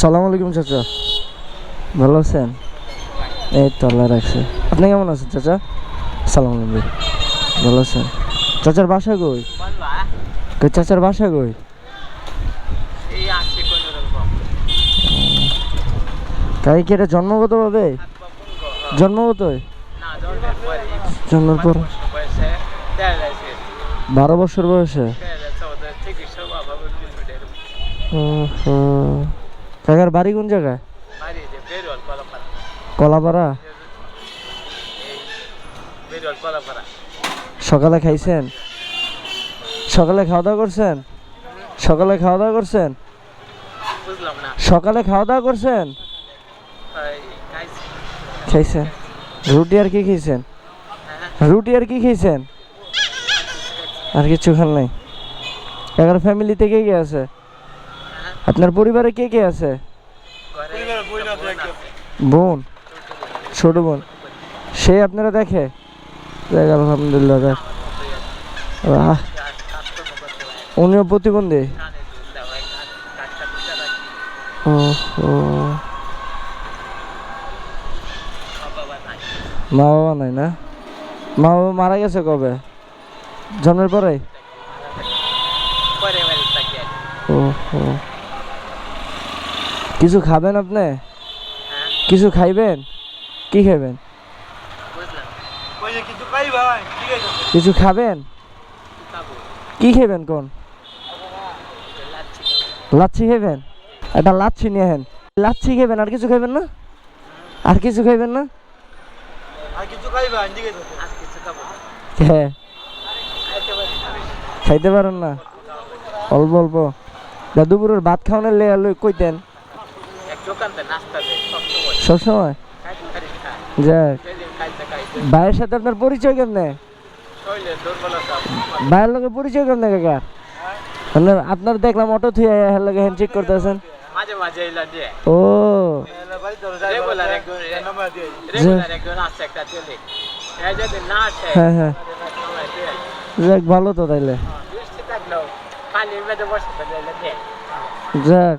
সালাম আলাইকুম চাচা। ভালো আছেন? এই তো আল্লাহ রাখছে। আপনি কেমন আছেন চাচা? সালাম আলাইকুম। ভালো আছেন? চাচার বাসা কই? চাচার বাসা কই? তাই কি এটা জন্মগত ভাবে? জন্মগত? জন্মের পর? বারো বছর বয়সে দেড় কাকার বাড়ি কোন জায়গায়? কলাপাড়া। সকালে খাইছেন? সকালে খাওয়া দাওয়া করছেন? সকালে খাওয়া দাওয়া করছেন সকালে খাওয়া দাওয়া করছেন খাইছেন? রুটি আর কি খেয়েছেন হ্যাঁ। রুটি আর কি খেয়েছেন আর কিছু খান নাই? কাকার ফ্যামিলিতে কে কে আছে? আপনার পরিবারে কে কে আছে? বোন, ছোট বোন। সে আপনারা দেখে? দেখ, আলহামদুলিল্লাহ, দেখ। উনিও প্রতিবন্ধী? ও মা বাবা নাই না? মা বাবা মারা গেছে কবে? জন্মের পরে? ও কিছু খাবেন আপনি? কিছু খাইবেন? কি খাবেন কিছু খাবেন? কি খাবেন কোন? লাচ্ছি খাবেন একটা লাচ্ছি নিয়ে হেন লাচ্ছি খাবেন আর কিছু খাবেন না? আর কিছু খাইবেন না? হ্যাঁ। খাইতে পারেন না? অল্প অল্প। দুপুরের ভাত খাওয়ানোর লেয়া লই কইতেন। সবসময়? যাক। ভাইয়ের সাথে আপনার পরিচয় কেমনে? ভাইয়ের লোকের পরিচয় কেমনে কাকা? আপনার আপনার দেখলাম অটো থুয়ে হের করতেছেন। মাঝে মাঝে এলা দিয়ে ও। হ্যাঁ হ্যাঁ। যাক ভালো তো তাইলে। যাক।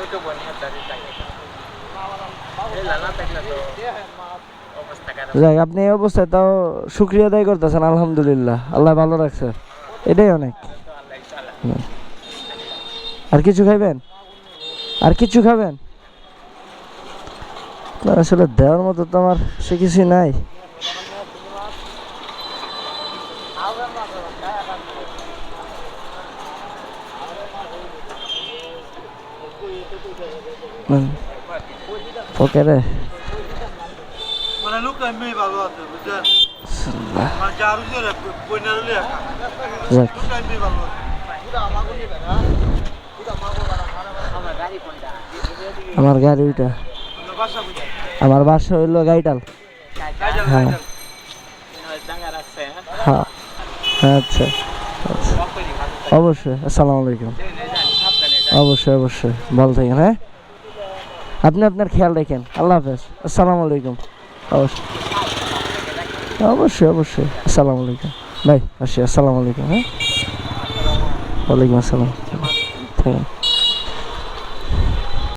বুধুসুল মারা খেলতে বাইরে যে খাই আর ছোট বোন হাতারে থাকে এই লালা থাকলে তো অবস্থা খারাপ যাক আপনি এই অবস্থায় তাও শুক্রিয়া আদায় করতেছেন, আলহামদুলিল্লাহ। আল্লাহ ভালো রাখছে। এটাই অনেক। আর কিছু খাইবেন? আর কিছু খাবেন? আসলে দেওয়ার মতো তো আমার সে কিছুই নাই হুম। ওকে রে। মানে লোক এমনি ভালো আছে বুঝছেন? সাল্লাহ। মানে লোক ভালো আছে। আমার গাড়ি কোনটা আমার গাড়ি ওইটা আমার বাসা হইল গাইটাল। হ্যাঁ। রাখছে হ্যাঁ। হ্যাঁ আচ্ছা। আচ্ছা। অবশ্যই। আসসালামু আলাইকুম। অবশ্যই অবশ্যই। ভালো থাকেন হ্যাঁ? আপনি আপনার খেয়াল রাখেন। আল্লাহ হাফেজ। আসসালামু আলাইকুম। অবশ্যই। অবশ্যই অবশ্যই। আসসালামু আলাইকুম। ভাই, আসি, আসসালামু আলাইকুম হ্যাঁ? ওয়ালাইকুম আসসালাম। থাকেন